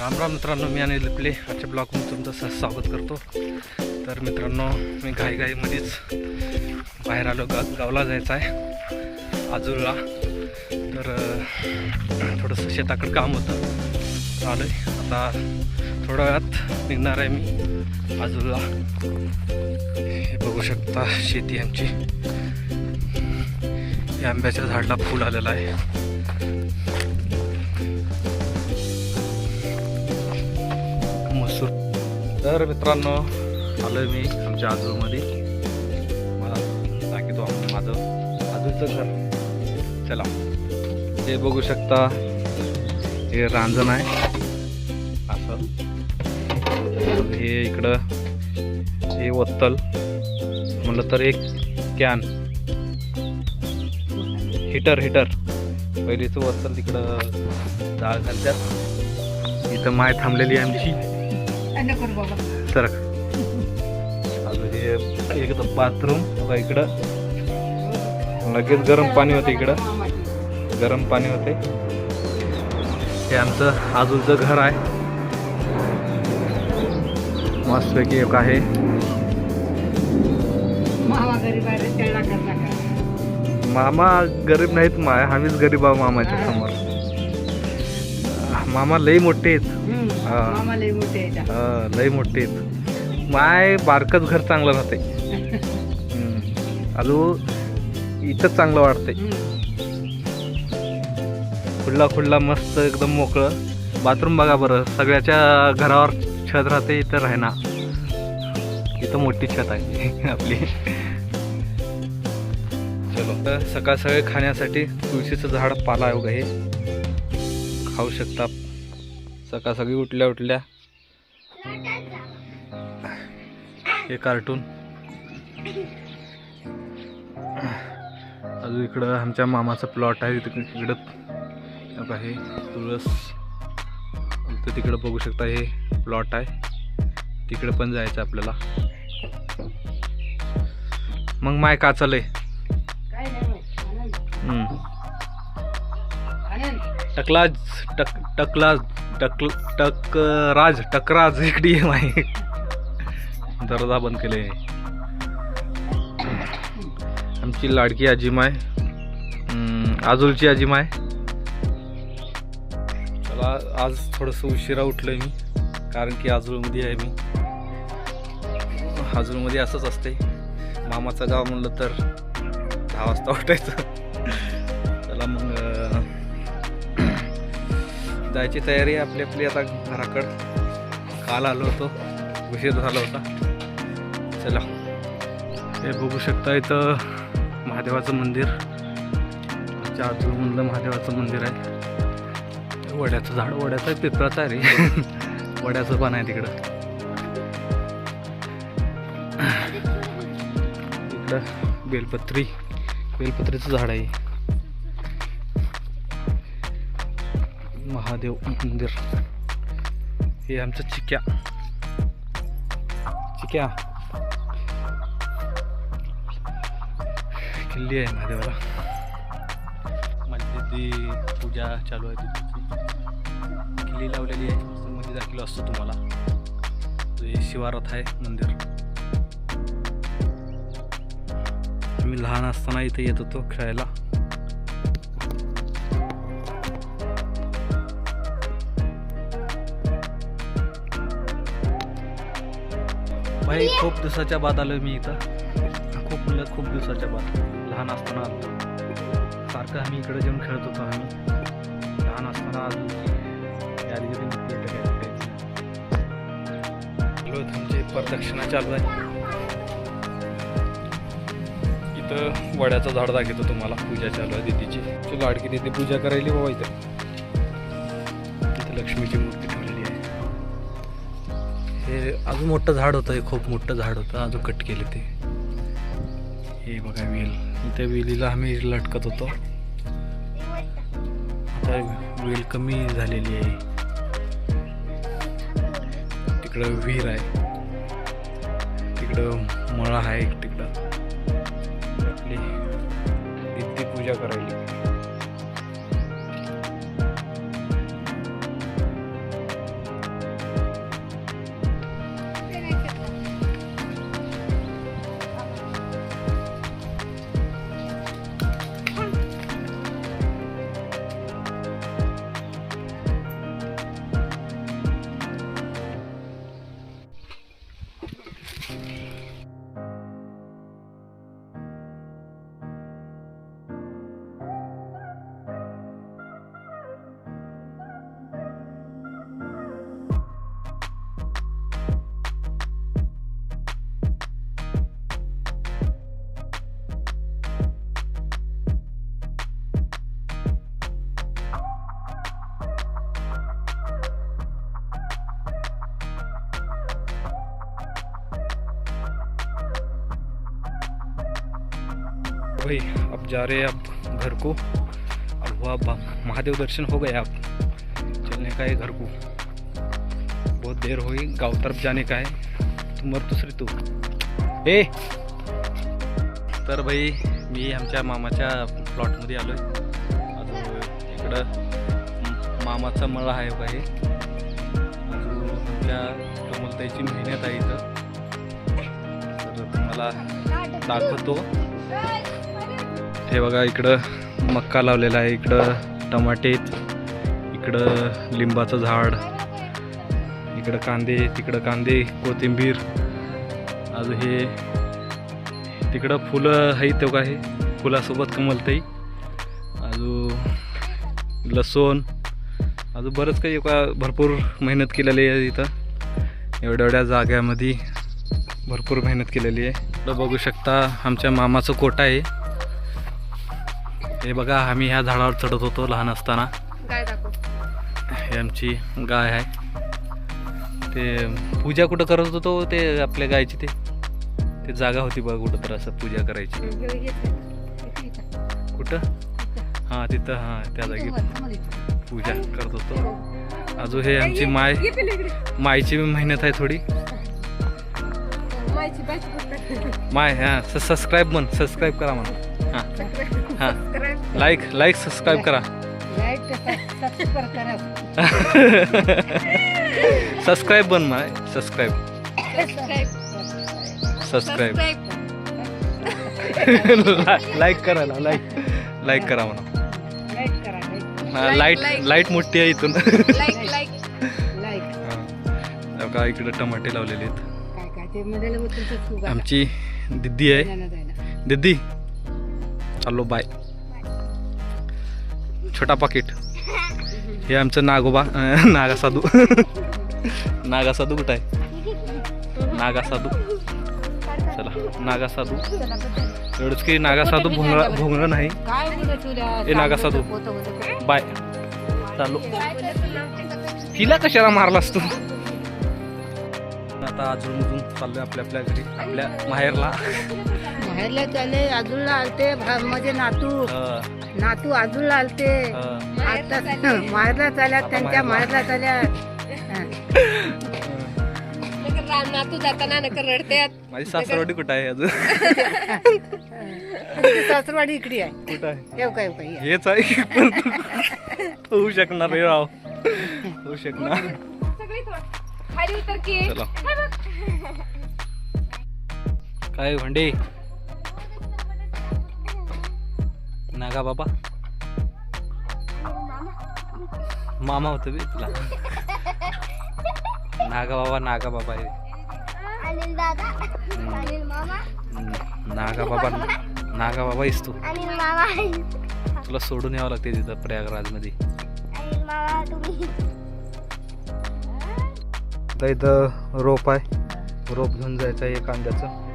राम राम मित्रांनो मी आणि लिपले. आजच्या ब्लॉगमध्ये तुमचं सहज स्वागत करतो. तर मित्रांनो मी घाईघाईमध्येच बाहेर आलो. गा गावला जायचं आहे आजूला तर थोडंसं शेताकडं काम होतं. आलं आहे आता थोड्या वेळात निघणार आहे मी आजूला हे बघू शकता शेती आमची. हे आंब्याच्या झाडाला फूल आलेलं आहे. तर मित्रांनो आलोय मी आमच्या आजूमध्ये मला दाखवतो आपण माझं आजूचं घर. चला हे बघू शकता. हे रांजण आहे. असं. हे इकडं हे वत्तल. म्हटलं तर एक कॅन. Heater heater. पहिलीचं वत्तल तिकडं डाळ घालतात. इथं माय थांबलेली आहे आमची. तर हे एकदम बाथरूम बघा इकडं. लगेच गरम पाणी होते इकडं. गरम पाणी होते. हे आमचं आजूचं घर आहे. मस्तपैकी एक आहे. मामा गरीब नाहीत माय. आम्हीच गरीब आहो मामाच्या समोर. मामा लई मोठे आहेत. हा. मामा लई मोठे आहे त्या. हा, लई मोठे आहेत. माय बारकच घर चांगलं राहते अजून इथंच चांगलं वाटतंय. खुल्ला खुल्ला मस्त एकदम मोकळं. बाथरूम बघा बरं सगळ्याच्या घरावर छत राहते इथं राहना. इथं मोठी छत आहे आपली. चलो तर सकाळ सकाळी खाण्यासाठी तुळशीचं झाड पाला आहे बघा हे. खाऊ शकता. सकाळ सकाळी उठल्या उठल्या. हे कार्टून. अजून इकडं आमच्या मामाचा प्लॉट आहे तिकडं इकडं. हे तुळस. तर तिकडं बघू शकता हे प्लॉट आहे. तिकडं पण जायचं आपल्याला. मग माय का चालय टकलाज टक टकलाज टक टकराज टकराज डी एम आहे दरवाजा बंद केले. आमची लाडकी अजिम आहे आजूलची अजिम आहे चला आज थोडंसं उशिरा उठलोय मी कारण की आजूळमध्ये आहे मी. आजूलमध्ये असंच असते मामाचं गाव म्हणलं तर दहा वाजता उठायचं. जायची तयारी आहे आपली आपली. आता घराकडं काल आलो होतो. उशीर झाला होता. चला. हे बघू शकता इथं महादेवाचं मंदिर. आमच्या आजूमधलं महादेवाचं मंदिर आहे. वड्याचं झाड वड्याचं आहे पिपळाचं आहे रे. वड्याचं पण आहे तिकडं. इकडं बेलपत्री. बेलपत्रीचं झाड आहे. महादेव मंदिर. हे आमचं चिक्या. चिक्या. किल्ली आहे महादेवाला. म्हणजे ती पूजा चालू आहे तिथे किल्ली लावलेली आहे. मध्ये दाखवलं असतो तुम्हाला. हे शिवारात आहे मंदिर. आम्ही लहान असताना इथे येत होतो खेळायला. भाई खूप दिवसाच्या बाद आलो मी इथं. खूप म्हणजे खूप दिवसाच्या बाद. लहान असताना आलो. सारखं आम्ही इकडे जाऊन खेळत होतो आम्ही. लहान असताना आलो. यादी तुमची प्रदक्षिणा चालू आहे. इथं वड्याचं झाड दाखवतो तुम्हाला. पूजा चालू आहे दिदीची. लाडकी दिदी पूजा करायली बाबा इथं. इथं लक्ष्मीची मूर्ती. हे अजून मोठं झाड होतं हे खूप मोठं झाड होतं अजून कट केले ते. हे बघा वेल त्या वेलीला आम्ही लटकत होतो. आता वेल कमी झालेली आहे. तिकडं विहीर आहे. तिकडं मळा आहे तिकडं. आपली पूजा करायली. भाई अब जा रहे हैं अब घर को। अब हुआ महादेव दर्शन हो गया अब चलने का है घर को। बहुत देर हो गई गाँव तरफ जाने का है। तुम और दुसरी तू। ए! तर भाई मी आमच्या मामाच्या प्लॉटमध्ये आलो आहे अजून इकडं मामाचा मळा आहे बघा अजून आमच्या कमलताईची मेहनत आहे इथं. तर तुम्हाला दाखवतो. हे बघा इकडं मक्का लावलेला आहे इकडं टमाटे इकडं लिंबाचं झाड इकडं कांदे तिकडं कांदे कोथिंबीर अजून हे तिकडं फुलं आहे तेव्हा हे फुलासोबत कमलतही अजून लसूण अजून बरंच काही का भरपूर मेहनत केलेली आहे इथं. एवढ्या एवढ्या जाग्यामध्ये भरपूर मेहनत केलेली आहे. इकडं बघू शकता आमच्या मामाचं कोटा आहे. हे बघा आम्ही ह्या झाडावर चढत होतो लहान असताना. हे आमची गाय आहे. ते पूजा कुठं करत होतो ते आपल्या गायची ते. ते जागा होती बघा कुठं तर असं पूजा करायची. कुठं? हां तिथं हां त्या जागी पूजा करत होतो. अजून हे आमची माय मायची बी मेहनत आहे थोडी. माय हां सबस्क्राईब म्हण सबस्क्राईब करा म्हणा. हां. हां. लाईक लाईक सबस्क्राईब करा. सबस्क्राईब बन माय. सबस्क्राईब सबस्क्राईब लाईक करा ना लाईक लाईक करा म्हणा. लाइट लाइट मोठी आहे इथून. बघा इकडे टमाटे लावलेले आहेत. आमची दिदी आहे. दिदी. चाललो बाय. छोटा पाकिट. हे आमचं नागोबा नागा साधू नागा साधू कुठं आहे? नागा साधू चला नागा साधू एवढंच की नागा साधू भोंगळा भोंगळं नाही. हे नागा साधू. बाय. चालू तिला कशाला मारलास तू? आता अजून चाललोय आपल्या आपल्या घरी आपल्या माहेरला. बाहेरला चाले आजूला आलते भा- माझे नातू. नातू आजूला आलते. आता माहेरला चाल्यात आता त्यांच्या. माहेरला चाल्यात नातू जाताना नका रडत्यात माझी सासरवाडी कुठं आहे अजून? सासरवाडी इकडे आहे. कुठं आहे? येऊ काय. हेच आहे पण होऊ शकणार रे राव. होऊ शकणार. सगळी थोड खाली उतर की. चला. काय भांडे? नागा बाबा. मामा होतं बे तुला. नागा बाबा नागा बाबा आहे. अनिल दादा अनिल मामा. हम्म, नागा बाबा नागा बाबा आहेस तू. अनिल मामा तुला सोडून यावं लागते तिथं प्रयागराजमध्ये. अनिल मामा तुम्ही. आता इथं रोप आहे. रोप घेऊन जायचं आहे कांद्याचं